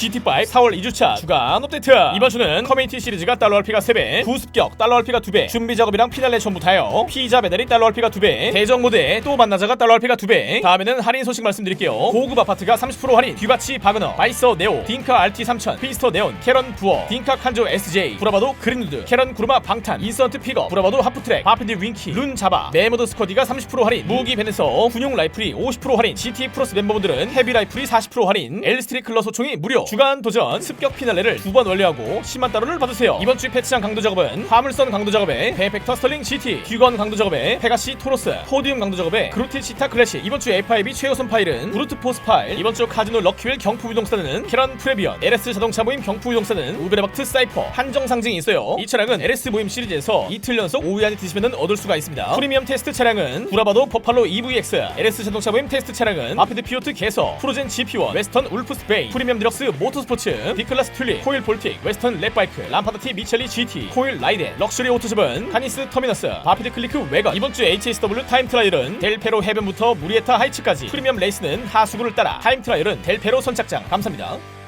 GT5 4월 2주차 주간 업데이트. 이번 주는 커뮤니티 시리즈가 달러 RP가 3배 구습격 달러 RP가 2배 준비 작업이랑 피날레 전부 다요. 피자 배달이 달러 RP가 2배 대정 모드에 또 만나자가 달러 RP가 2배. 다음에는 할인 소식 말씀드릴게요. 고급 아파트가 30% 할인. 듀가치 바그너 바이서 네오 딩카 RT 3000 피스터 네온 캐런 부어 딩카 칸조 SJ 브라바도 그린우드 캐런 구르마 방탄 인스턴트 픽업 브라바도 하프트랙 바피디 윙키 룬 자바 네모드 스쿼디가 30% 할인 무기 벤에서 군용 라이플이 50% 할인 GT 플러스 멤버분들은 헤비 라이플이 40% 할인 엘스트리 클러 소총이 무료 주간 도전 습격 피날레를 두 번 완료하고 10만 달러를 받으세요. 이번 주 패치장 강도 작업은 화물선 강도 작업에 베펙터 스털링 GT 귀건 강도 작업에 페가시 토로스 포디움 강도 작업에 그루티 시타 클래시. 이번 주 A5 최우선 파일은 브루트 포스 파일. 이번 주 카지노 럭키윌 경프 부동산은 캐런 프레비언. LS 자동차 모임 경프 부동산은 우베르박트 사이퍼. 한정 상징이 있어요. 이 차량은 LS 모임 시리즈에서 이틀 연속 5위 안에 드시면 얻을 수가 있습니다. 프리미엄 테스트 차량은 브라바도 버팔로 EVX LS 자동차 모임 테스트 차량은 아피드 피오트 개서 프로젠 GP1 웨스턴 울프스 베이. 프리미엄 디럭스 모터스포츠 B클래스 튤립 코일 볼틱 웨스턴 랩바이크 람파드티 미첼리 GT 코일 라이덴 럭셔리 오토샵은 카니스 터미너스 바피드 클리크 웨건. 이번 주 HSW 타임 트라이얼은 델페로 해변부터 무리에타 하이츠까지 프리미엄 레이스는 하수구를 따라 타임 트라이얼은 델페로 선착장. 감사합니다